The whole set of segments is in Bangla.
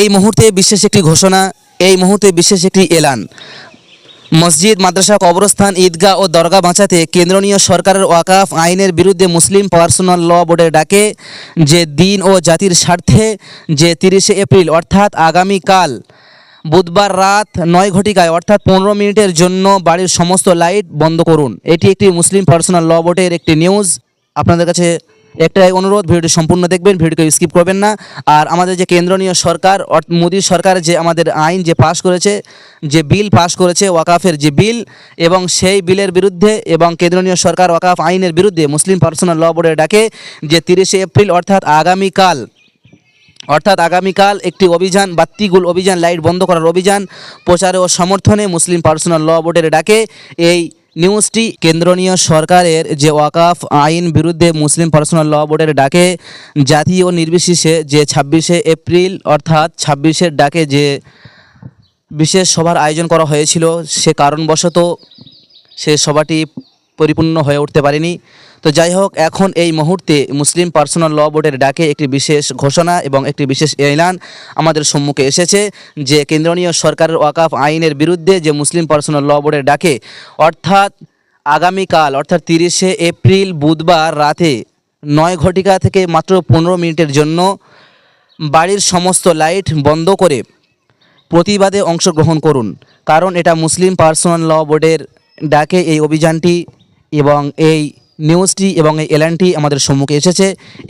এই মুহূর্তে বিশেষ একটি ঘোষণা, এই মুহূর্তে বিশেষ একটি এলান। মসজিদ, মাদ্রাসা, কবরস্থান, ঈদগাহ ও দরগা বাঁচাতে কেন্দ্রীয় সরকারের ওয়াকাফ আইনের বিরুদ্ধে মুসলিম পার্সোনাল ল বোর্ডের ডাকে যে দিন ও জাতির স্বার্থে যে তিরিশে এপ্রিল, অর্থাৎ আগামীকাল বুধবার রাত নয় ঘটিকায়, অর্থাৎ পনেরো মিনিটের জন্য বাড়ির সমস্ত লাইট বন্ধ করুন। এটি একটি মুসলিম পার্সোনাল ল বোর্ডের একটি নিউজ। আপনাদের কাছে একটাই অনুরোধ, ভিডিওটি সম্পূর্ণ দেখবেন, ভিডিওকে স্কিপ করবেন না। আর আমাদের যে কেন্দ্রীয় সরকার মোদী সরকার যে আমাদের আইন যে পাশ করেছে, যে বিল পাশ করেছে, ওয়াকাফের যে বিল এবং সেই বিলের বিরুদ্ধে এবং কেন্দ্রীয় সরকার ওয়াকাফ আইনের বিরুদ্ধে মুসলিম পার্সোনাল ল বোর্ডের ডাকে যে তিরিশে এপ্রিল, অর্থাৎ আগামীকাল অর্থাৎ আগামীকাল একটি অভিযান, বাত্তিগুল অভিযান, লাইট বন্ধ করার অভিযান প্রচারে ও সমর্থনে মুসলিম পার্সোনাল ল বোর্ডের ডাকে এই নিউজটি কেন্দ্রীয় সরকারের যে ওয়াকাফ আইন বিরুদ্ধে মুসলিম পার্সোনাল ল বোর্ডের ডাকে, জাতীয় নির্বিশেষে যে ছাব্বিশে এপ্রিল অর্থাৎ ছাব্বিশের ডাকে যে বিশেষ সভার আয়োজন করা হয়েছিল, সে কারণবশত সে সভাটি পরিপূর্ণ হয়ে উঠতে পারেনি। তো যাই হোক এখন এই মুহূর্তে মুসলিম পার্সোনাল ল বোর্ডের ডাকে একটি বিশেষ ঘোষণা এবং একটি বিশেষ এলান আমাদের সম্মুখে এসেছে যে কেন্দ্রীয় সরকারের ওয়াকাফ আইনের বিরুদ্ধে যে মুসলিম পার্সোনাল ল বোর্ডের ডাকে, অর্থাৎ আগামীকাল, অর্থাৎ তিরিশে এপ্রিল বুধবার রাতে নয় ঘটিকা থেকে মাত্র পনেরো মিনিটের জন্য বাড়ির সমস্ত লাইট বন্ধ করে প্রতিবাদে অংশগ্রহণ করুন। কারণ এটা মুসলিম পার্সোনাল ল বোর্ডের ডাকে এই অভিযানটি এবং এই নিউজটি এবং এই এলানটি আমাদের সম্মুখে এসেছে।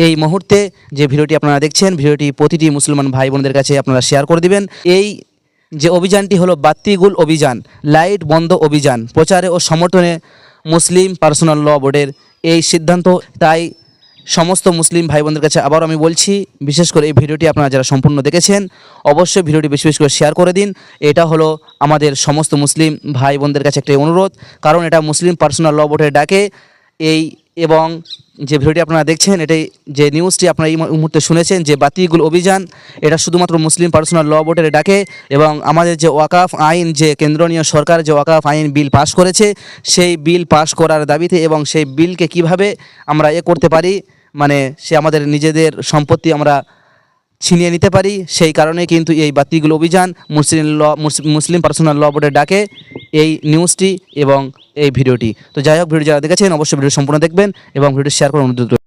এই মুহূর্তে যে ভিডিওটি আপনারা দেখছেন, ভিডিওটি প্রতিটি মুসলমান ভাই বোনদের কাছে আপনারা শেয়ার করে দিবেন। এই যে অভিযানটি হলো বাত্তিগুল অভিযান, লাইট বন্ধ অভিযান, প্রচারে ও সমর্থনে মুসলিম পার্সোনাল ল বোর্ডের এই সিদ্ধান্ত। তাই সমস্ত মুসলিম ভাই বোনদের কাছে আবার আমি বলছি, বিশেষ করে এই ভিডিওটি আপনারা যারা সম্পূর্ণ দেখেছেন, অবশ্যই ভিডিওটি বেশি বেশি করে শেয়ার করে দিন। এটা হলো আমাদের সমস্ত মুসলিম ভাই বোনদের কাছে একটি অনুরোধ, কারণ এটা মুসলিম পার্সোনাল ল বোর্ডের ডাকে। এই এবং যে ভিডিওটি আপনারা দেখছেন, এটাই যে নিউজটি আপনারা এই মুহূর্তে শুনেছেন, যে বাতিগুল অভিযান, এটা শুধুমাত্র মুসলিম পার্সোনাল ল বোর্ডের ডাকে এবং আমাদের যে ওয়াকাফ আইন, যে কেন্দ্রীয় সরকার, যে ওয়াকাফ আইন বিল পাশ করেছে, সেই বিল পাশ করার দাবিতে এবং সেই বিলকে কীভাবে আমরা এ করতে পারি মানে সে আমাদের নিজেদের সম্পত্তি আমরা ছিনিয়ে নিতে পারি, সেই কারণে কিন্তু এই বাতিগুলো অভিযান মুসলিম ল মুস- মুসলিম পার্সোনাল ল বোর্ডের ডাকে এই নিউজটি এবং এই ভিডিওটি তো যাই হোক ভিডিও যারা দেখেছেন, অবশ্যই ভিডিও সম্পূর্ণ দেখবেন এবং ভিডিও শেয়ার করে অনুরোধ।